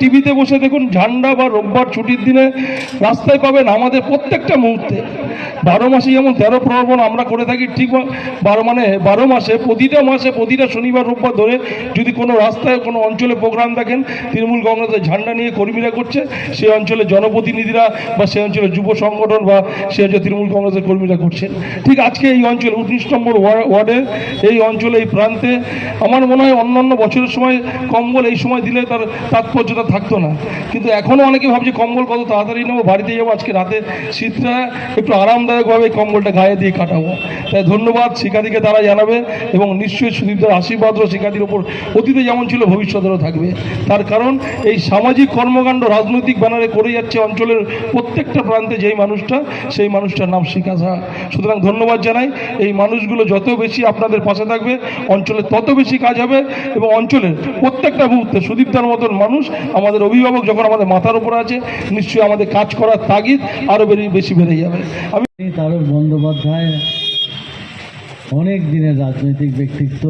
টিভিতে বসে দেখুন ঝান্ডা বা রোববার ছুটির দিনে রাস্তায় পাবেন আমাদের প্রত্যেকটা মুহূর্তে। বারো মাসে যেমন তেরো প্রবণ আমরা করে থাকি, ঠিক বারো মানে বারো মাসে, প্রতিটা মাসে, প্রতিটা শনিবার, রোববার ধরে যদি কোনো রাস্তায়, কোনো অঞ্চলে প্রোগ্রাম দেখেন, তৃণমূল কংগ্রেসের ঝান্ডা নিয়ে কর্মীরা করছে সেই অঞ্চলে জনপ্রতিনিধিরা বা সেই অঞ্চলের যুব সংগঠন বা সেই অঞ্চলে তৃণমূল কংগ্রেসের কর্মীরা করছেন। ঠিক আজকে এই অঞ্চলে, উনিশ নম্বর ওয়ার্ডে, এই অঞ্চলে, এই প্রান্তে, আমার মনে হয় অন্যান্য বছরের সময় কম্বল এই সময় দিলে তার তাৎপর্যতা থাকতো না। কিন্তু এখনও অনেকে ভাবছে, কম্বল কত তাড়াতাড়ি নেব বাড়িতে যাব, আজকে রাতে শীতটা একটু আরামদায়কভাবে কম্বলটা গায়ে দিয়ে কাটাবো। তাই ধন্যবাদ শিক্ষার্থীকে তারা জানাবে এবং নিশ্চয়ই সুদীপদের আশীর্বাদও শিক্ষার্থীর ওপর অতীতে যেমন ছিল ভবিষ্যতেও থাকবে। তার কারণ, এই সামাজিক কর্মকাণ্ড, রাজনৈতিক ব্যানারে করে যাচ্ছে অঞ্চলের প্রত্যেকটা প্রান্তে যেই মানুষটা, সেই মানুষটার নাম শিখা সাহা। সুতরাং ধন্যবাদ জানাই। এই মানুষগুলো যত বেশি আপনাদের পাশে থাকবে, অঞ্চলে তত বেশি কাজ হবে এবং অঞ্চলের প্রত্যেকটা মুহূর্তে সুদীপদার মতন মানুষ আমাদের অভিভাবক যখন আমাদের মাথার উপর আছে, নিশ্চয়ই আমাদের কাজ করার তাগিদ আরও বেশি বেড়ে যাবে। আমি তারক বন্দ্যোপাধ্যায় অনেক দিনের রাজনৈতিক ব্যক্তিত্ব,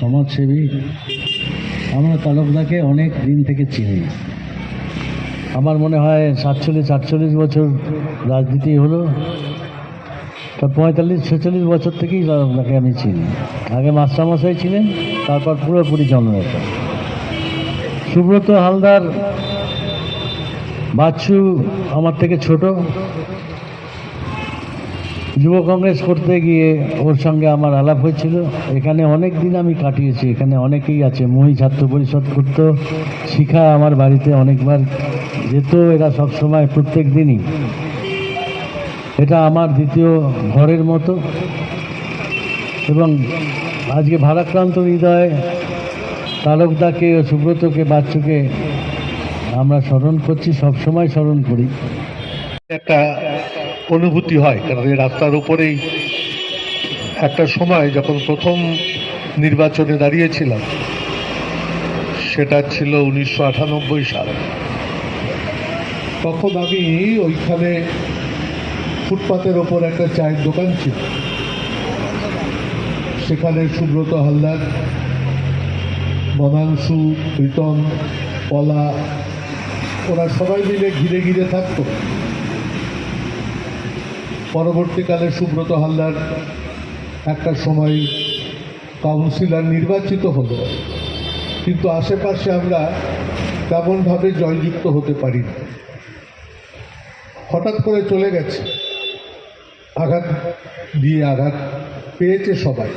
সমাজসেবী। আমরা তারকদাকে অনেক দিন থেকে চিনি। আমার মনে হয় সাতচল্লিশ, আটচল্লিশ বছর রাজনীতি হলো, তা পঁয়তাল্লিশ, ছেচল্লিশ বছর থেকেই তারকদাকে আমি চিনি। আগে মাস্টারমশাই ছিলেন, তারপর পুরোপুরি জননেতা। সুব্রত হালদার, বাচ্চু আমার থেকে ছোট। যুব কংগ্রেস করতে গিয়ে ওর সঙ্গে আমার আলাপ হয়েছিল। এখানে অনেক দিন আমি কাটিয়েছি, এখানে অনেকেই আছে। মহি ছাত্র পরিষদ করতো, শিখা আমার বাড়িতে অনেকবার যেত, এরা সব সময় প্রত্যেক দিনই। এটা আমার দ্বিতীয় ঘরের মতো। এবং আজকে ভারাক্রান্ত হৃদয় তালকদাকে ও সুব্রতকে, বাচ্চুকে আমরা স্মরণ করছি সব সময় স্মরণ করি। একটা অনুভূতি হয়, কারণ এই রাস্তার উপরেই একটা সময় যখন প্রথম নির্বাচনে দাঁড়িয়েছিলাম, সেটা ছিল উনিশশো আটানব্বই সাল। তখন আমি ওইখানে ফুটপাতের ওপর একটা চায়ের দোকান ছিল। সেখানে সুব্রত হালদার মনাংশু প্রীতম পলা, ওরা সবাই মিলে ঘিরে ঘিরে থাকতো। পরবর্তীকালে সুব্রত হালদার একটা সময় কাউন্সিলর নির্বাচিত হলো। কিন্তু আশেপাশে আমরা তেমনভাবে জয়যুক্ত হতে পারি হঠাৎ করে চলে গেছে। আঘাত দিয়ে আঘাত পেয়েছে সবাই।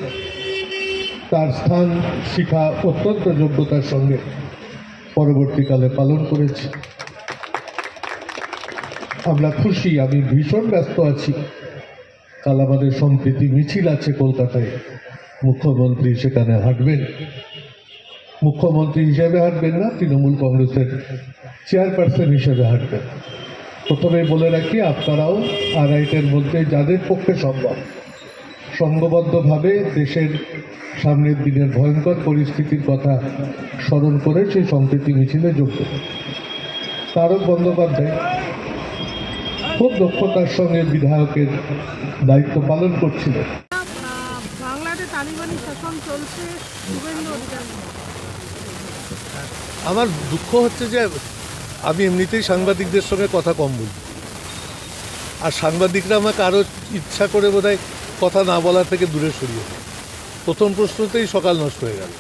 তার স্থান, শিখা অত্যন্ত যোগ্যতার সঙ্গে পরবর্তীকালে পালন করেছি। আমরা খুশি, আমি ভীষণ ব্যস্ত আছি। কাল আমাদের সম্প্রীতি মিছিল আছে কলকাতায়। মুখ্যমন্ত্রী সেখানে হাঁটবেন। মুখ্যমন্ত্রী হিসেবে হাঁটবেন না, তৃণমূল কংগ্রেসের চেয়ারপারসন হিসেবে হাঁটবেন। প্রথমে বলে রাখি, আপনারাও আড়াইটের মধ্যে যাদের পক্ষে সম্ভব। সংঘবদ্ধভাবে দেশের সামনের দিনের ভয়ঙ্কর পরিস্থিতির কথা স্মরণ করে সেই সম্প্রীতি মিছিলে যোগ দেবেন তারক বন্দ্যোপাধ্যায় খুব দক্ষতার সঙ্গে বিধায়কের দায়িত্ব পালন করছিলেন। আহ, তালিবানি শাসন চলছে আমার দুঃখ হচ্ছে যে আমি এমনিতেই সাংবাদিকদের সঙ্গে কথা কম বলি। আর সাংবাদিকরা আমাকে আরও ইচ্ছা করে বোধহয় কথা না বলার থেকে দূরে সরিয়ে দেয়। প্রথম প্রশ্নতেই সকাল নষ্ট হয়ে গেল।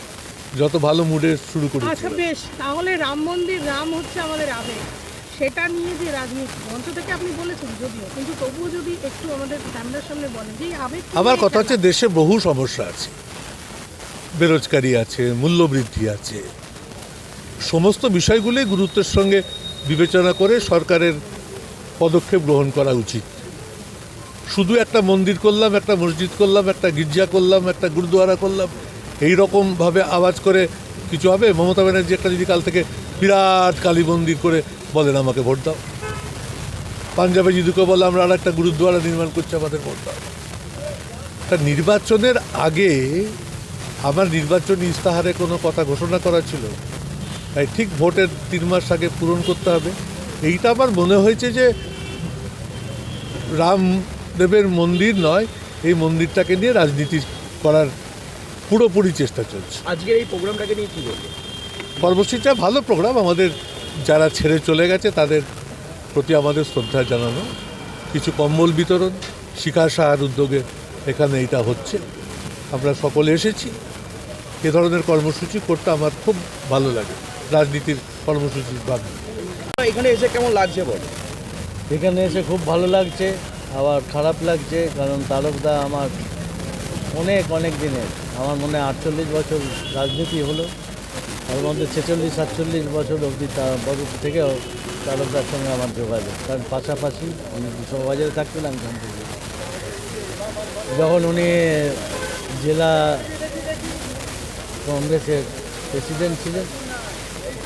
যত ভালো মুডে শুরু আচ্ছা করেছিল বেশ। তাহলে রাম মন্দির রাম হচ্ছে আমাদের আবেগ। সেটা নিয়ে যে রাজনীতি মঞ্চ থেকে আপনি বলেছেন যদিও কিন্তু তবুও যদি একটু আমাদের ক্যামেরার সামনে বলেন যে আবেগ আমার কথা হচ্ছে দেশে বহু সমস্যা আছে। বেরোজগারি আছে মূল্যবৃদ্ধি আছে। সমস্ত বিষয়গুলোই গুরুত্বের সঙ্গে বিবেচনা করে সরকারের পদক্ষেপ গ্রহণ করা উচিত। শুধু একটা মন্দির করলাম, একটা মসজিদ করলাম, একটা গির্জা করলাম, একটা গুরুদুয়ারা করলাম। এই রকমভাবে আওয়াজ করে কিছু হবে? মমতা ব্যানার্জি একটা যদি কাল থেকে বিরাট কালী মন্দির করে বলেন আমাকে ভোট দাও। পাঞ্জাবে জিদুকে বলে আমরা আর একটা গুরুদ্বারা নির্মাণ করছি, আমাদের ভোট দাও। তা নির্বাচনের আগে আমার নির্বাচনী ইস্তাহারে কোনো কথা ঘোষণা করা ছিল? তাই ঠিক ভোটের তিন মাস আগে পূরণ করতে হবে। এইটা আমার মনে হয়েছে যে রামদেবের মন্দির নয় এই মন্দিরটাকে নিয়ে রাজনীতি করার পুরোপুরি চেষ্টা চলছে। আজকের এই প্রোগ্রামটাকে নিয়ে কি বলব কর্মসূচিটা ভালো প্রোগ্রাম আমাদের যারা ছেড়ে চলে গেছে তাদের প্রতি আমাদের শ্রদ্ধা জানানো। কিছু কম্বল বিতরণ শিখা সাহার উদ্যোগে এখানে এটা হচ্ছে। আমরা সকলে এসেছি। এ ধরনের কর্মসূচি করতে আমার খুব ভালো লাগে রাজনীতির কর্মসূচির বাদ এখানে এসে কেমন লাগছে বল? এখানে এসে খুব ভালো লাগছে। আবার খারাপ লাগছে, কারণ তারকদা আমার অনেক অনেক দিনের। আমার মনে হয় আটচল্লিশ বছর রাজনীতি হলো। তার মধ্যে ছেচল্লিশ, সাতচল্লিশ বছর অবধি তার বছর থেকেও তারকদার সঙ্গে আমার যোগাযোগ। কারণ পাশাপাশি উনি বিশ্ববাজারে থাকতেন আমি যখন উনি জেলা কংগ্রেসের প্রেসিডেন্ট ছিলেন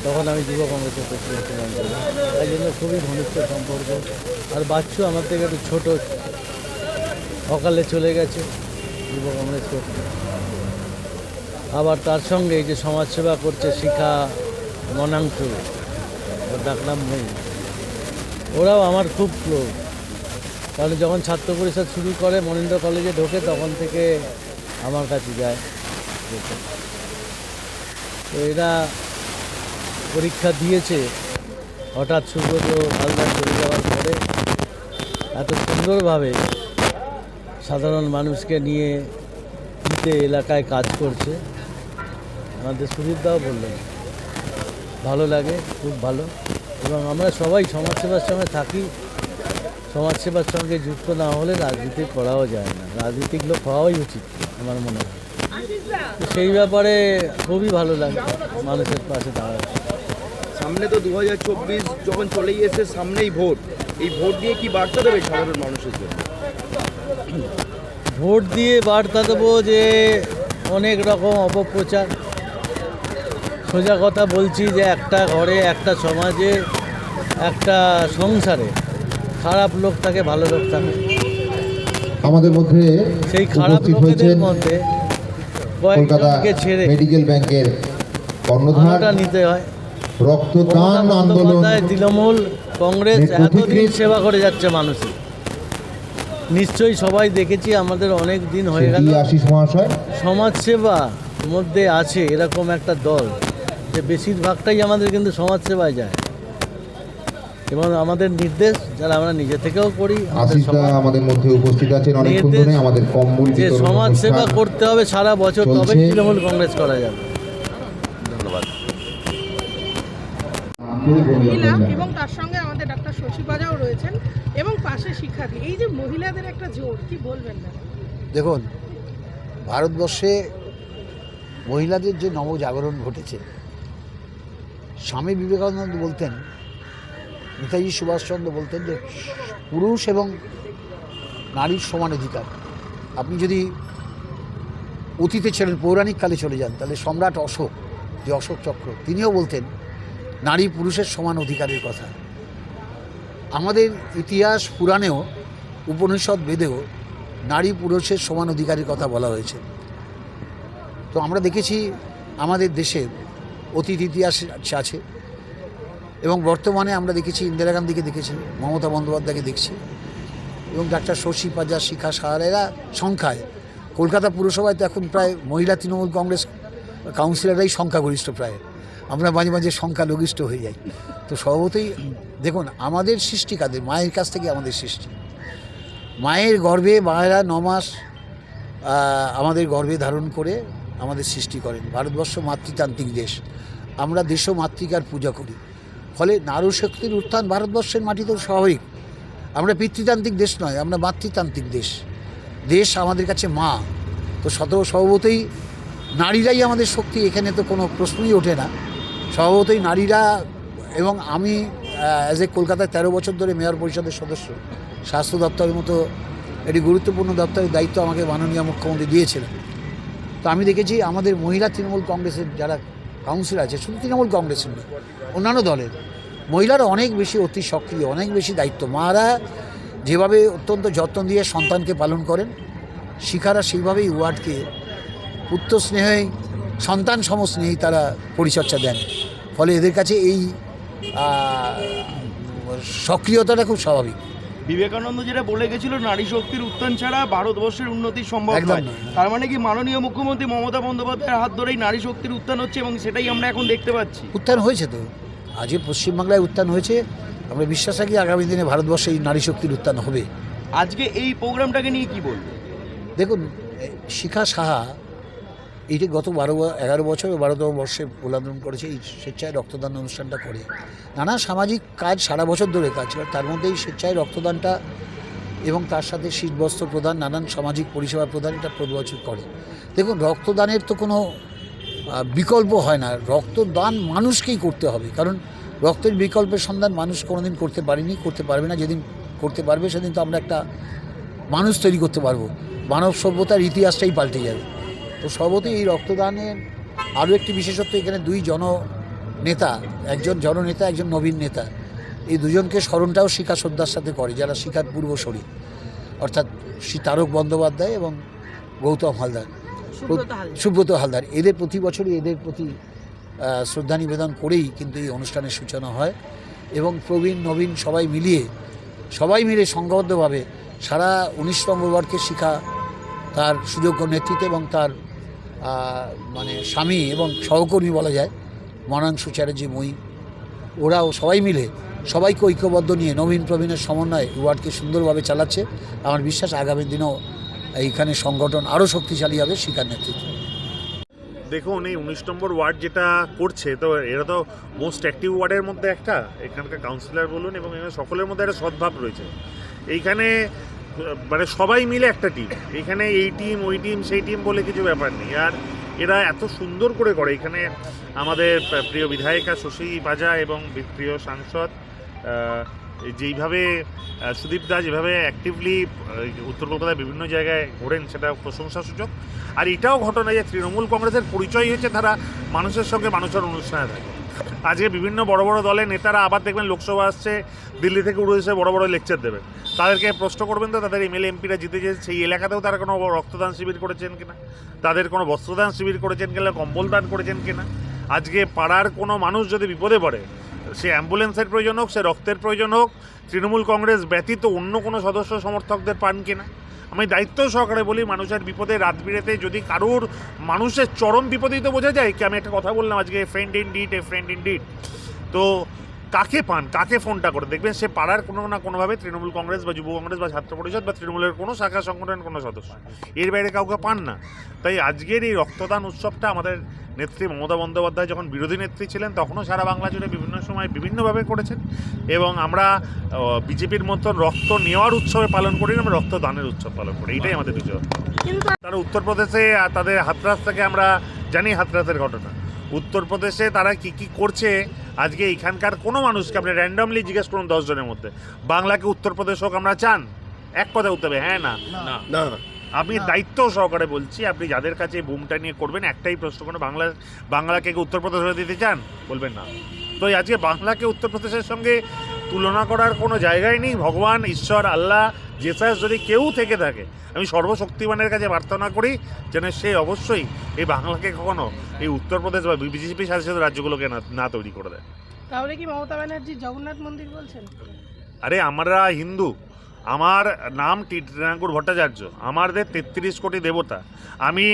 তখন আমি যুব কংগ্রেসের প্রেসিডেন্ট ছিলাম তাই জন্য খুবই ঘনিষ্ঠ সম্পর্ক। আর বাচ্চু আমার থেকে একটু ছোটো। সকালে চলে গেছে, যুব কংগ্রেস করতে। আবার তার সঙ্গে যে সমাজসেবা করছে শিখা মনাংশু ডাকনাম নেই ওরাও আমার খুব ক্লোজ কারণ যখন ছাত্র পরিষদ শুরু করে, মনীন্দ্র কলেজে ঢোকে, তখন থেকে আমার কাছে যায়। তো এরা পরীক্ষা দিয়েছে। হঠাৎ সুব্রত হালদার চলে যাওয়ার পরে এত সুন্দরভাবে সাধারণ মানুষকে নিয়ে নিতে এলাকায় কাজ করছে। আমাদের সুদীপদাও বললেন, ভালো লাগে, খুব ভালো। এবং আমরা সবাই সমাজসেবার সঙ্গে থাকি। সমাজসেবার সঙ্গে যুক্ত না হলে রাজনীতি করাও যায় না। রাজনীতিক লোক হওয়াই উচিত আমার মনে হয়। সেই ব্যাপারে খুবই ভালো লাগে মানুষের পাশে দাঁড়াতে। সামনে তো দু যখন চলেই এসে সামনেই ভোট। এই ভোট দিয়ে কি বার্তা দেবে সাধারণ মানুষের জন্য? ভোট দিয়ে বার্তা দেবো যে অনেক রকম অপপ্রচার। সোজা কথা বলছি যে একটা ঘরে একটা সমাজে একটা সংসারে খারাপ লোক থাকে ভালো লোক থাকে। আমাদের মধ্যে সেই খারাপ লোকেদের মধ্যে কয়েকজনকে ছেড়ে মেডিকেল ব্যাংকের কর্ণধার। নিতে হয়। রক্তদান আন্দোলন তৃণমূল কংগ্রেস এতদিন সেবা করে যাচ্ছে মানুষের। নিশ্চয়ই সবাই দেখেছি আমাদের অনেক দিন হয়ে গেল। আশিস মহাশয়। সমাজসেবা মধ্যে আছে এরকম একটা দল। যে বেশিরভাগটাই আমাদের কিন্তু সমাজসেবায় যায়। এবং আমাদের নির্দেশ যারা আমরা নিজে থেকেও করি আমাদের মধ্যে উপস্থিত আছেন অনেকক্ষণ নির্দেশ ধরে আমাদের কম্বল যে বিতরণ সমাজ সেবা করতে হবে সারা বছর তবে তৃণমূল কংগ্রেস করা যাবে। মহিলা এবং তার সঙ্গে আমাদের ডাক্তার শশী পাজাও রয়েছেন এবং পাশে শিক্ষার্থী এই যে মহিলাদের একটা জোর কি বলবেন না দেখুন ভারতবর্ষে মহিলাদের যে নবজাগরণ ঘটেছে স্বামী বিবেকানন্দ বলতেন নেতাজি সুভাষচন্দ্র বলতেন যে পুরুষ এবং নারীর সমান অধিকার। আপনি যদি অতীতে ছিলেন পৌরাণিক কালে চলে যান তাহলে সম্রাট অশোক যে অশোক চক্র তিনিও বলতেন নারী পুরুষের সমান অধিকারের কথা। আমাদের ইতিহাস পুরাণেও, উপনিষদ বেদেও নারী পুরুষের সমান অধিকারের কথা বলা হয়েছে। তো আমরা দেখেছি আমাদের দেশে অতীত ইতিহাস আছে এবং বর্তমানে আমরা দেখেছি, ইন্দিরা গান্ধীকে দেখেছি, মমতা বন্দ্যোপাধ্যায়কে দেখছি এবং ডাক্তার শশী পাজা, শিখা সাহারেরা সংখ্যায়। কলকাতা পুরসভায় তো এখন প্রায় মহিলা তৃণমূল কংগ্রেস কাউন্সিলররাই সংখ্যাগরিষ্ঠ প্রায়। আমরা মাঝে মাঝে সংখ্যালঘিষ্ঠ হয়ে যাই। তো স্বভাবতই দেখুন, আমাদের সৃষ্টি কাদের? মায়ের কাছ থেকে আমাদের সৃষ্টি। মায়ের গর্ভে মায়েরা ন মাস আমাদের গর্ভে ধারণ করে আমাদের সৃষ্টি করেন। ভারতবর্ষ মাতৃতান্ত্রিক দেশ। আমরা দেশ মাতৃকার পূজা করি। ফলে নারী শক্তির উত্থান ভারতবর্ষের মাটিতেও স্বাভাবিক। আমরা পিতৃতান্ত্রিক দেশ নয়, আমরা মাতৃতান্ত্রিক দেশ। দেশ আমাদের কাছে মা। তো শত স্বভাবতই নারীরাই আমাদের শক্তি, এখানে তো কোনো প্রশ্নই ওঠে না। স্বভাবতই নারীরা এবং আমি অ্যাজ এ কলকাতায় তেরো বছর ধরে মেয়র পরিষদের সদস্য, স্বাস্থ্য দপ্তরের মতো একটি গুরুত্বপূর্ণ দপ্তরের দায়িত্ব আমাকে মাননীয় মুখ্যমন্ত্রী দিয়েছিলেন। তো আমি দেখেছি আমাদের মহিলা তৃণমূল কংগ্রেসের যারা কাউন্সিল আছে, শুধু তৃণমূল কংগ্রেসের নয়, অন্যান্য দলের, মহিলারা অনেক বেশি অতি সক্রিয়, অনেক বেশি দায়িত্ব। মারা যেভাবে অত্যন্ত যত্ন দিয়ে সন্তানকে পালন করেন, শিখারা সেইভাবেই ওয়ার্ডকে পুত্র স্নেহে সন্তান সমস্নেহেই তারা পরিচর্যা দেন। ফলে এদের কাছে এই সক্রিয়তাটা খুব স্বাভাবিক। বিবেকানন্দ যেটা বলে গেছিল নারী শক্তির উত্থান ছাড়া ভারতবর্ষের উন্নতি সম্ভব নয়। তার মানে কি মাননীয় মুখ্যমন্ত্রী মমতা বন্দ্যোপাধ্যায়ের হাত ধরেই নারী শক্তির উত্থান হচ্ছে এবং সেটাই আমরা এখন দেখতে পাচ্ছি। উত্থান হয়েছে তো। আজকে পশ্চিমবাংলায় উত্থান হয়েছে। আমরা বিশ্বাস রাখি আগামী দিনে ভারতবর্ষে এই নারী শক্তির উত্থান হবে। আজকে এই প্রোগ্রামটাকে নিয়ে কি বলব? দেখুন শিখা সাহা এটি গত বারো এগারো বছর বারোতম বর্ষে প্রদান করেছে এই স্বেচ্ছায় রক্তদান অনুষ্ঠানটা করে। নানা সামাজিক কাজ সারা বছর ধরে কাজ করে, তার মধ্যে এই স্বেচ্ছায় রক্তদানটা এবং তার সাথে শীতবস্ত্র প্রদান, নানান সামাজিক পরিষেবা প্রদান এটা প্রতি বছর করে। দেখুন, রক্তদানের তো কোনো বিকল্প হয় না। রক্তদান মানুষকেই করতে হবে, কারণ রক্তের বিকল্পের সন্ধান মানুষ কোনোদিন করতে পারেনি, করতে পারবে না। যেদিন করতে পারবে, সেদিন তো আমরা একটা মানুষ তৈরি করতে পারব। মানব সভ্যতার ইতিহাসটাই পাল্টে যাবে। তো সর্বতই এই রক্তদানের আরও একটি বিশেষত্ব এখানে দুই জন নেতা একজন জননেতা একজন নবীন নেতা এই দুজনকে স্মরণটাও শিখা শ্রদ্ধার সাথে করে যারা শিখার পূর্ব পূর্বসরী অর্থাৎ শ্রী তারক বন্দ্যোপাধ্যায় এবং গৌতম হালদার। সুব্রত হালদার। এদের প্রতি বছরই এদের প্রতি শ্রদ্ধা নিবেদন করেই কিন্তু এই অনুষ্ঠানের সূচনা হয় এবং প্রবীণ নবীন সবাই মিলিয়ে সবাই মিলে সংঘবদ্ধভাবে সারা উনিশতম ওয়ার্ডকে শিখা তার সুযোগ্য নেতৃত্বে এবং তার মানে স্বামী এবং সহকর্মী বলা যায়, মনাংশু চ্যাটার্জি, মই, ওরাও সবাই মিলে সবাইকে ঐক্যবদ্ধ নিয়ে নবীন প্রবীণের সমন্বয়ে ওয়ার্ডকে সুন্দরভাবে চালাচ্ছে। আমার বিশ্বাস আগামী দিনেও এইখানে সংগঠন আরও শক্তিশালী হবে শিকার নেতৃত্বে। দেখুন, এই উনিশ নম্বর ওয়ার্ড যেটা করছে, তো এরা তো মোস্ট অ্যাক্টিভ ওয়ার্ডের মধ্যে একটা। এখানকার কাউন্সিলর বলুন এবং এখানে সকলের মধ্যে একটা সদ্ভাব রয়েছে। এইখানে মানে সবাই মিলে একটা টিম এখানে এই টিম ওই টিম সেই টিম বলে কিছু ব্যাপার নেই। আর এরা এত সুন্দর করে করে, এখানে আমাদের প্রিয় বিধায়িকা শশী বাজা এবং প্রিয় সাংসদ যেইভাবে সুদীপ দা যেভাবে অ্যাক্টিভলি উত্তর কলকাতায় বিভিন্ন জায়গায় ঘোরেন, সেটা প্রশংসাসূচক। আর এটাও ঘটনা যে তৃণমূল কংগ্রেসের পরিচয় হচ্ছে, তারা মানুষের সঙ্গে মানুষের অনুষ্ঠানে থাকে। আজকে বিভিন্ন বড় বড় দলের নেতারা আবার দেখবেন লোকসভা আসছে, দিল্লি থেকে উড়ে এসে বড় বড় লেকচার দেবে। তাদেরকে প্রশ্ন করবেন তো, তাদের এমএলএ এমপিরা জিতে যে সেই এলাকাতেও তারা কোনো রক্তদান শিবির করেছেন কিনা? তাদের কোনো বস্ত্রদান শিবির করেছেন কিনা, কম্বল দান করেছেন কিনা? আজকে পাড়ার কোনো মানুষ যদি বিপদে পড়ে, সে অ্যাম্বুলেন্সের প্রয়োজন হোক, সে রক্তের প্রয়োজন হোক, তৃণমূল কংগ্রেস ব্যতীত অন্য কোনো সদস্য সমর্থকদের পান কিনা? আমি দায়িত্ব সহকারে বলি, মানুষের বিপদে রাত বিরেতে যদি কারোর মানুষের চরম বিপদেই তো বোঝা যায়, কি আমি একটা কথা বললাম আজকে friend indeed a friend indeed তো কাকে পান কাকে ফোনটা করে? দেখবেন সে পাড়ার কোনো না কোনোভাবে তৃণমূল কংগ্রেস বা যুব কংগ্রেস বা ছাত্র পরিষদ বা তৃণমূলের কোনো শাখা সংগঠনের কোনো সদস্য। এর বাইরে কাউকে পান না। তাই আজকের এই রক্তদান উৎসবটা আমাদের নেত্রী মমতা বন্দ্যোপাধ্যায় যখন বিরোধী নেত্রী ছিলেন তখনও সারা বাংলা জুড়ে বিভিন্ন সময় বিভিন্নভাবে করেছেন এবং আমরা বিজেপির মতন রক্ত নেওয়ার উৎসবে পালন করি না আমরা রক্তদানের উৎসব পালন করি। এটাই আমাদের বিজয়। তারা উত্তরপ্রদেশে আর তাদের হাতরাস থেকে আমরা জানি হাতরাসের ঘটনা। উত্তরপ্রদেশে তারা কি কি করছে? আজকে এখানকার কোনো মানুষকে আপনি র্যান্ডমলি জিজ্ঞেস করুন দশজনের মধ্যে। বাংলাকে উত্তরপ্রদেশ হোক আমরা চান। এক কথা উত্তর হবে হ্যাঁ না? না। আমি দায়িত্ব সহকারে বলছি আপনি যাদের কাছে বুমটা নিয়ে করবেন একটাই প্রশ্ন কোনো বাংলা বাংলাকে উত্তরপ্রদেশ হয়ে দিতে চান? বলবেন না। তো এই আজকে বাংলাকে উত্তরপ্রদেশের সঙ্গে তুলনা করার কোনো জায়গায় নেই। ভগবান ঈশ্বর আল্লাহ জেসাস যদি কেউ থেকে থাকে আমি সর্বশক্তিমানের কাছে প্রার্থনা করি যেন সে অবশ্যই এই বাংলাকে কখনো এই উত্তরপ্রদেশ বা বিজেপি শাসিত রাজ্যগুলোকে না না তৈরি করে দেয়। তাহলে কি মমতা ব্যানার্জি জগন্নাথ মন্দির বলছেন? আরে আমরা হিন্দু। আমার নাম টিটাঙ্কুর ভট্টাচার্য, আমাদের তেত্রিশ কোটি দেবতা। আমি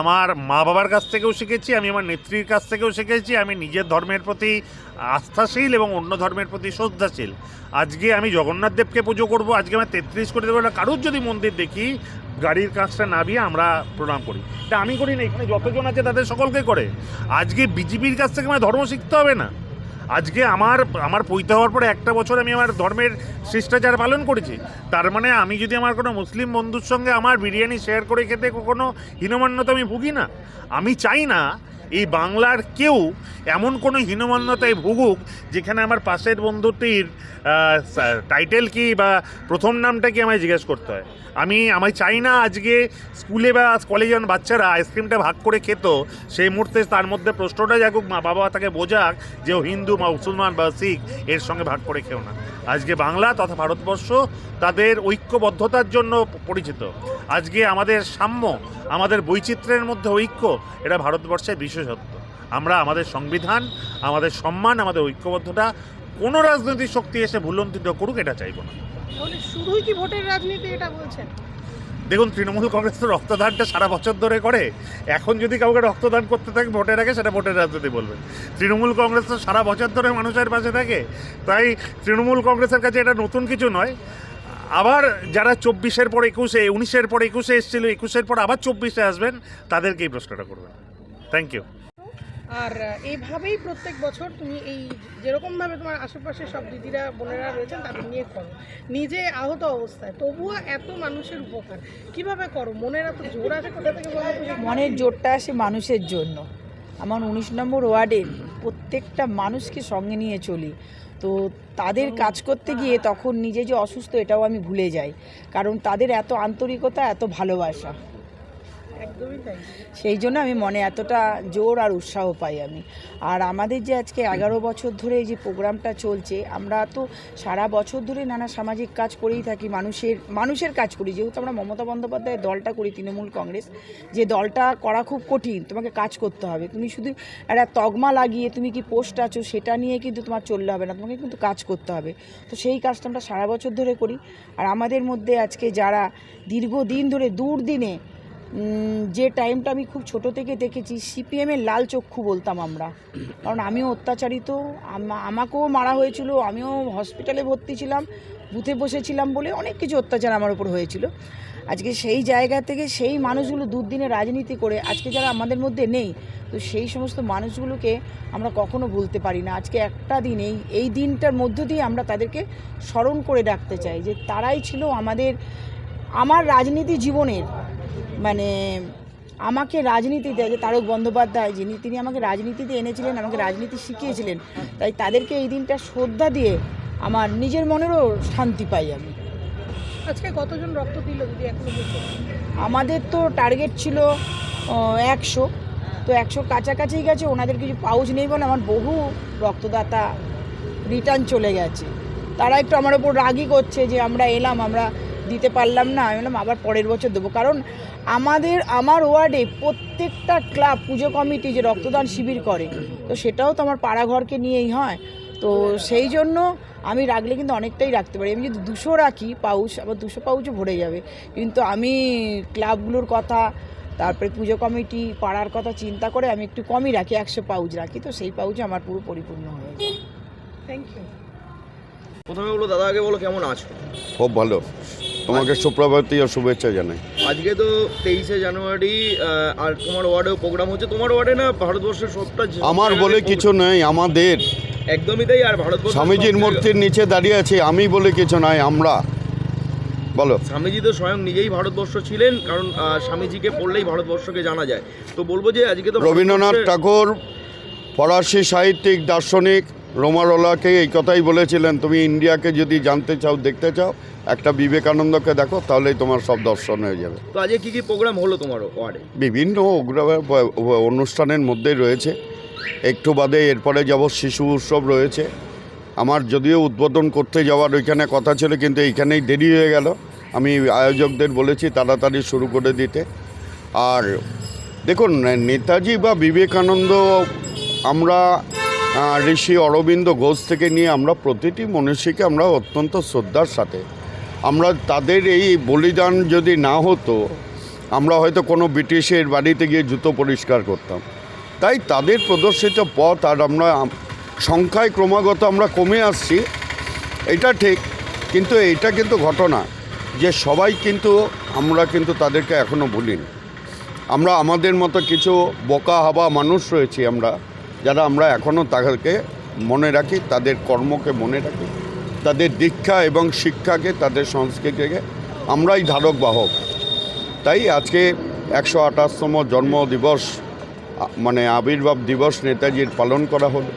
আমার মা বাবার কাছ থেকেও শিখেছি, আমি আমার নেত্রীর কাছ থেকেও শিখেছি, আমি নিজের ধর্মের প্রতি আস্থাশীল এবং অন্য ধর্মের প্রতি শ্রদ্ধাশীল। আজকে আমি জগন্নাথ দেবকে পুজো করব, আজকে আমার তেত্রিশ কোটি দেবতা। কারুর যদি মন্দির দেখি, গাড়ির কাজটা নামিয়ে আমরা প্রণাম করি। এটা আমি করি না, এখানে যতজন আছে তাদের সকলকে করে। আজকে বিজেপির কাছ থেকে আমার ধর্ম শিখতে হবে না। আজকে আমার আমার পৈতে হওয়ার পরে একটা বছর আমি আমার ধর্মের শিষ্টাচার পালন করেছি। তার মানে আমি যদি আমার কোনো মুসলিম বন্ধুর সঙ্গে আমার বিরিয়ানি শেয়ার করে খেতে কখনো হীনমান্যতা আমি ভুগি না। আমি চাই না এই বাংলার কেউ এমন কোনো হীনমান্যতায় ভুগুক যেখানে আমার পাশের বন্ধুটির টাইটেল কি বা প্রথম নামটা কি আমায় জিজ্ঞেস করতে হয়? আমি আমায় চাই না আজকে স্কুলে বা কলেজে যখন বাচ্চারা আইসক্রিমটা ভাগ করে খেত, সেই মুহূর্তে তার মধ্যে প্রশ্নটা জাগুক, মা বাবা তাকে বোঝাক যে ও হিন্দু বা মুসলমান বা শিখ, এর সঙ্গে ভাগ করে খেও না। আজকে বাংলা তথা ভারতবর্ষ তাদের ঐক্যবদ্ধতার জন্য পরিচিত। আজকে আমাদের সাম্য, আমাদের বৈচিত্র্যের মধ্যে ঐক্য, এটা ভারতবর্ষের বিশেষত্ব। আমরা আমাদের সংবিধান আমাদের সম্মান আমাদের ঐক্যবদ্ধতা কোনো রাজনৈতিক শক্তি এসে ভুলন্তিত করুক এটা চাইব না। শুধুই কি ভোটের রাজনীতি এটা বলছেন? দেখুন তৃণমূল কংগ্রেস তো রক্তদানটা সারা বছর ধরে করে। এখন যদি কাউকে রক্তদান করতে থাকে ভোটের আগে সেটা ভোটের রাজনীতি বলবে। তৃণমূল কংগ্রেস তো সারা বছর ধরে মানুষের পাশে থাকে। তাই তৃণমূল কংগ্রেসের কাছে এটা নতুন কিছু নয়। আবার যারা চব্বিশের পর একুশে উনিশের পর একুশে এসেছিল একুশের পর আবার চব্বিশে আসবেন তাদেরকে এই প্রশ্নটা করবেন। থ্যাংক ইউ আর এইভাবেই প্রত্যেক বছর তুমি এই যেরকমভাবে তোমার আশেপাশে সব দিদিরা বোনেরা রয়েছেন তাদের নিয়ে করো। নিজে আহত অবস্থায় তবুও এত মানুষের উপকার। কীভাবে করো? মনের এত জোর আছে কোথা থেকে বলো? মনের জোরটা আসে মানুষের জন্য। আমার উনিশ নম্বর ওয়ার্ডে প্রত্যেকটা মানুষকে সঙ্গে নিয়ে চলি। তো তাদের কাজ করতে গিয়ে তখন নিজে যে অসুস্থ এটাও আমি ভুলে যাই। কারণ তাদের এত আন্তরিকতা এত ভালোবাসা। সেই জন্য আমি মনে এতটা জোর আর উৎসাহ পাই আমি। আর আমাদের যে আজকে এগারো বছর ধরে এই যে প্রোগ্রামটা চলছে আমরা তো সারা বছর ধরে নানা সামাজিক কাজ করেই থাকি মানুষের মানুষের কাজ করি। যেহেতু আমরা মমতা বন্দ্যোপাধ্যায়ের দলটা করি তৃণমূল কংগ্রেস যে দলটা করা খুব কঠিন তোমাকে কাজ করতে হবে। তুমি শুধু একটা তগমা লাগিয়ে তুমি কি পোস্ট আছো সেটা নিয়ে কিন্তু তোমার চললে হবে না তোমাকে কিন্তু কাজ করতে হবে। তো সেই কাজটা আমরা সারা বছর ধরে করি। আর আমাদের মধ্যে আজকে যারা দীর্ঘদিন ধরে দূর উম, যে টাইমটা আমি খুব ছোট থেকে দেখেছি সিপিএমের লাল চক্ষু বলতাম আমরা। কারণ আমিও অত্যাচারিত আমাকেও মারা হয়েছিল, আমিও হসপিটালে ভর্তি ছিলাম বুথে বসেছিলাম বলে অনেক কিছু অত্যাচার আমার উপর হয়েছিল। আজকে সেই জায়গা থেকে সেই মানুষগুলো দুর্দিনে রাজনীতি করে, আজকে যারা আমাদের মধ্যে নেই, তো সেই সমস্ত মানুষগুলোকে আমরা কখনো ভুলতে পারি না। আজকে একটা দিন, এই এই দিনটার মধ্য দিয়ে আমরা তাদেরকে স্মরণ করে রাখতে চাই যে তারাই ছিল আমাদের, আমার রাজনীতি জীবনের মানে আমাকে রাজনীতিতে যে তারক বন্দ্যোপাধ্যায় যিনি তিনি আমাকে রাজনীতিতে এনেছিলেন আমাকে রাজনীতি শিখিয়েছিলেন। তাই তাদেরকে এই দিনটা শ্রদ্ধা দিয়ে আমার নিজের মনেরও শান্তি পাই আমি। আজকে কতজন রক্ত দিল এখনও আমাদের তো টার্গেট ছিল একশো। তো একশো কাছাকাছি গেছে ওনাদের কিছু পাউচ নেই বলে আমার বহু রক্তদাতা রিটার্ন চলে গেছে। তারা একটু আমার ওপর রাগই করছে যে আমরা এলাম আমরা দিতে পারলাম না। আমি বললাম আবার পরের বছর দেবো। কারণ আমাদের আমার ওয়ার্ডে প্রত্যেকটা ক্লাব পুজো কমিটি যে রক্তদান শিবির করে তো সেটাও তো আমার পাড়াঘরকে নিয়েই হয়। তো সেই জন্য আমি রাখলে কিন্তু অনেকটাই রাখতে পারি। আমি যদি দুশো রাখি পাউচ আবার দুশো পাউচও ভরে যাবে। কিন্তু আমি ক্লাবগুলোর কথা তারপরে পুজো কমিটি পাড়ার কথা চিন্তা করে আমি একটু কমই রাখি একশো পাউচ রাখি। তো সেই পাউচে আমার পুরো পরিপূর্ণ হয়ে যায়। থ্যাংক ইউ প্রথমে বলো দাদা আগে বলো কেমন আছো? খুব ভালো। তোমাকে সুপ্রভাতী ও শুভেচ্ছা জানাই। আজকে তো তেইশে জানুয়ারি আর তোমার ওয়ার্ডেও প্রোগ্রাম হচ্ছে। তোমার ওয়ার্ডে না ভারতবর্ষের সবটা আমার বলে কিছু নেই আমাদের। একদমই তাই আর ভারতবর্ষ স্বামীজির মূর্তির নিচে দাঁড়িয়ে আছি আমি বলে কিছু নাই আমরা। বলো। স্বামীজি তো স্বয়ং নিজেই ভারতবর্ষ ছিলেন কারণ স্বামীজিকে পড়লেই ভারতবর্ষকে জানা যায়। তো বলব যে আজকে তো রবীন্দ্রনাথ ঠাকুর ফরাসি সাহিত্যিক দার্শনিক রোমারোলাকে এই কথাই বলেছিলেন তুমি ইন্ডিয়াকে যদি জানতে চাও দেখতে চাও একটা বিবেকানন্দকে দেখো তাহলেই তোমার সব দর্শন হয়ে যাবে। তো আজকে কী কি প্রোগ্রাম হলো তোমার ওয়ার্ডে? বিভিন্ন অনুষ্ঠানের মধ্যে রয়েছে। একটু বাদে এরপরে যাব শিশু উৎসব রয়েছে। আমার যদিও উদ্বোধন করতে যাওয়ার ওইখানে কথা ছিল কিন্তু এইখানেই দেরি হয়ে গেল। আমি আয়োজকদের বলেছি তাড়াতাড়ি শুরু করে দিতে। আর দেখুন নেতাজি বা বিবেকানন্দ আমরা ঋষি অরবিন্দ ঘোষ থেকে নিয়ে আমরা প্রতিটি মনীষীকে আমরা অত্যন্ত শ্রদ্ধার সাথে। আমরা তাদের এই বলিদান যদি না হতো, আমরা হয়তো কোনো ব্রিটিশের বাড়িতে গিয়ে জুতো পরিষ্কার করতাম। তাই তাদের প্রদর্শিত পথ আর আমরা সংখ্যায় ক্রমাগত আমরা কমে আসছি, এটা ঠিক, কিন্তু এটা কিন্তু ঘটনা যে সবাই কিন্তু, আমরা কিন্তু তাদেরকে এখনও ভুলিনি। আমরা আমাদের মতো কিছু বোকা হাবা মানুষ রয়েছি আমরা যারা আমরা এখনও তাদেরকে মনে রাখি, তাদের কর্মকে মনে রাখি, তাদের দীক্ষা এবং শিক্ষাকে, তাদের সংস্কৃতিকে আমরাই ধারক বাহক। তাই আজকে একশো আঠাশতম জন্ম দিবস মানে আবির্ভাব দিবস নেতাজির পালন করা হলো।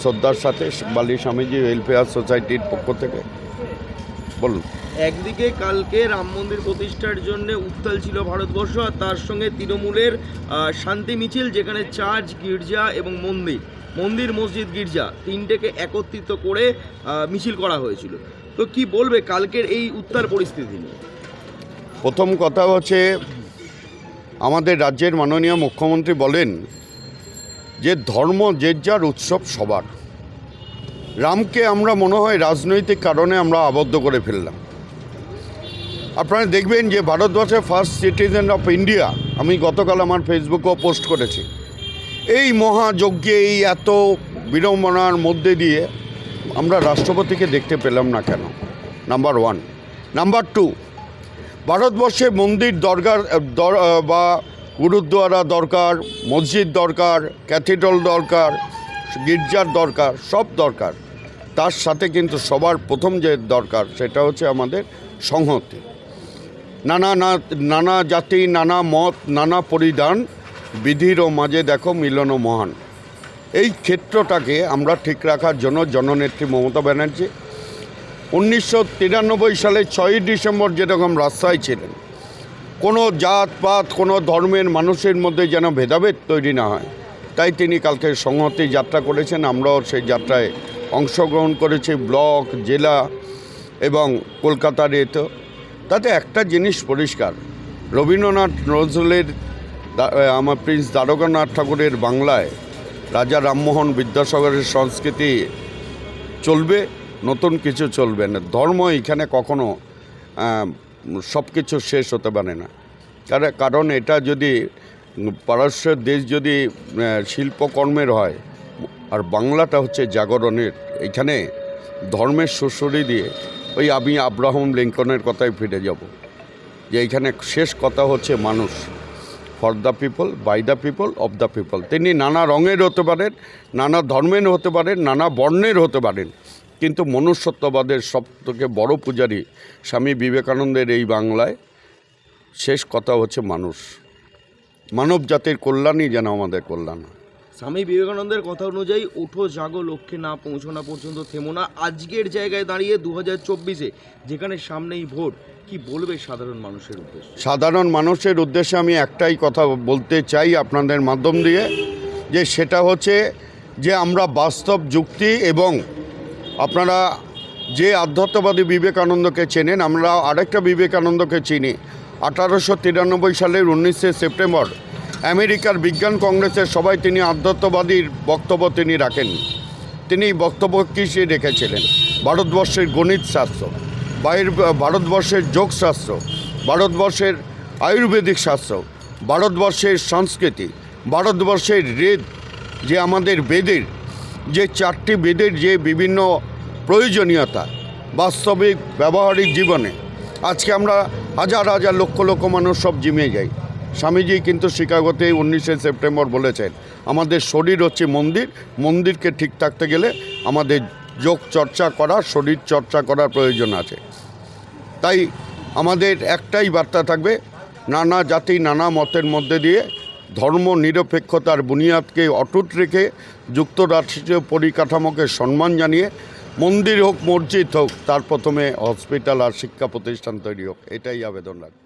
শ্রদ্ধার সাথে বালি স্বামীজি ওয়েলফেয়ার সোসাইটির পক্ষ থেকে। বলুন। একদিকে কালকে রাম মন্দির প্রতিষ্ঠার জন্য উত্তাল ছিল ভারতবর্ষ, আর তার সঙ্গে তৃণমূলের শান্তি মিছিল, যেখানে চার্চ, গির্জা এবং মন্দির মন্দির, মসজিদ, গির্জা তিনটেকে একত্রিত করে মিছিল করা হয়েছিল। তো কি বলবে কালকের এই উত্তাল পরিস্থিতি নিয়ে? প্রথম কথা হচ্ছে, আমাদের রাজ্যের মাননীয় মুখ্যমন্ত্রী বলেন যে ধর্ম যে যার উৎসব সবার। রামকে আমরা মনে হয় রাজনৈতিক কারণে আমরা আবদ্ধ করে ফেললাম। আপনারা দেখবেন যে ভারতবর্ষের ফার্স্ট সিটিজেন অফ ইন্ডিয়া আমি গতকাল আমার ফেসবুকেও পোস্ট করেছি। এই মহাযজ্ঞে, এই এত বিড়ম্বনার মধ্যে দিয়ে আমরা রাষ্ট্রপতিকে দেখতে পেলাম না কেন? নাম্বার ওয়ান নাম্বার টু ভারতবর্ষে মন্দির দরকার দর- বা গুরুদ্বারা দরকার, মসজিদ দরকার ক্যাথিড্রাল দরকার, গির্জার দরকার, সব দরকার। তার সাথে কিন্তু সবার প্রথম যে দরকার, সেটা হচ্ছে আমাদের সংহতি। নানা নানা জাতি, নানা মত, নানা পরিধান বিধিরও মাঝে দেখো মিলন মহান। এই ক্ষেত্রটাকে আমরা ঠিক রাখার জন্য জননেত্রী মমতা ব্যানার্জি উনিশশো তিরানব্বই সালে ছয়ই ডিসেম্বর যেরকম রাস্তায় ছিলেন, কোনো জাত, পাত, কোনো ধর্মের মানুষের মধ্যে যেন ভেদাভেদ তৈরি না হয়। তাই তিনি কালকে সংহতি যাত্রা করেছেন, আমরাও সেই যাত্রায় অংশগ্রহণ করেছি, ব্লক, জেলা এবং কলকাতার এতে। তাতে একটা জিনিস পরিষ্কার। রবীন্দ্রনাথ নজরুলের আমার প্রিন্স দ্বারকানাথ ঠাকুরের বাংলায় রাজা রামমোহন বিদ্যাসাগরের সংস্কৃতি চলবে, নতুন কিছু চলবে না। ধর্ম এখানে কখনো সব কিছু শেষ হতে পারে না। কারণ এটা যদি পারস্যের দেশ যদি শিল্পকর্মের হয়, আর বাংলাটা হচ্ছে জাগরণের। এখানে ধর্মের সুসরি দিয়ে ওই আমি আব্রাহম লিঙ্কনের কথায় ফিরে যাব, যে এইখানে শেষ কথা হচ্ছে মানুষ for the people by the people of the people তিনি নানা রঙের হতে পারেন, নানা ধর্মের হতে পারেন, নানা বর্ণের হতে পারেন, কিন্তু মনুষ্যত্ববাদের সব থেকে বড় পূজারী স্বামী বিবেকানন্দের এই বাংলায় শেষ কথা হচ্ছে মানুষ। মানব জাতির কল্যাণই যেন আমাদের কল্যাণ হয়। স্বামী বিবেকানন্দের কথা অনুযায়ী ওঠো, জাগো, লক্ষ্যে না পৌঁছানো পর্যন্ত থেমো না। আজকের জায়গায় দাঁড়িয়ে দু হাজার চব্বিশে যেখানে সামনেই ভোট, কি বলবে সাধারণ মানুষের উদ্দেশ্যে? সাধারণ মানুষের উদ্দেশ্যে আমি একটাই কথা বলতে চাই আপনাদের মাধ্যম দিয়ে, যে সেটা হচ্ছে যে আমরা বাস্তব যুক্তি এবং আপনারা যে আধ্যাত্মবাদী বিবেকানন্দকে চেনেন, আমরা আরেকটা বিবেকানন্দকে চিনি। আঠারোশো তিরানব্বই সালের উনিশে সেপ্টেম্বর আমেরিকার বিজ্ঞান কংগ্রেসের সবাই তিনি আধ্যাত্মবাদীর বক্তব্য তিনি রাখেন। তিনি বক্তব্য কৃষি রেখেছিলেন? ভারতবর্ষের গণিত শাস্ত্র বাইর ভারতবর্ষের যোগশাস্ত্র ভারতবর্ষের আয়ুর্বেদিক শাস্ত্র, ভারতবর্ষের সংস্কৃতি, ভারতবর্ষের রেদ, যে আমাদের বেদের, যে চারটি বেদের যে বিভিন্ন প্রয়োজনীয়তা, বাস্তবিক, ব্যবহারিক জীবনে। আজকে আমরা হাজার হাজার লক্ষ লক্ষ মানুষ সব জিমে যাই। স্বামীজি কিন্তু শিকাগোতে উনিশে সেপ্টেম্বর বলেছেন, আমাদের শরীর হচ্ছে মন্দির, মন্দিরকে ঠিক থাকতে গেলে আমাদের যোগ চর্চা করা শরীর চর্চা করার প্রয়োজন আছে। তাই আমাদের একটাই বার্তা থাকবে, নানা জাতি, নানা মতের মধ্যে দিয়ে ধর্ম নিরপেক্ষতার বুনিয়াদকে অটুট রেখে যুক্তরাষ্ট্রীয় পরিকাঠামোকে সম্মান জানিয়ে মন্দির হোক, মসজিদ হোক, তার প্রথমে হসপিটাল আর শিক্ষা প্রতিষ্ঠান তৈরি হোক, এটাই আবেদন রাখবে।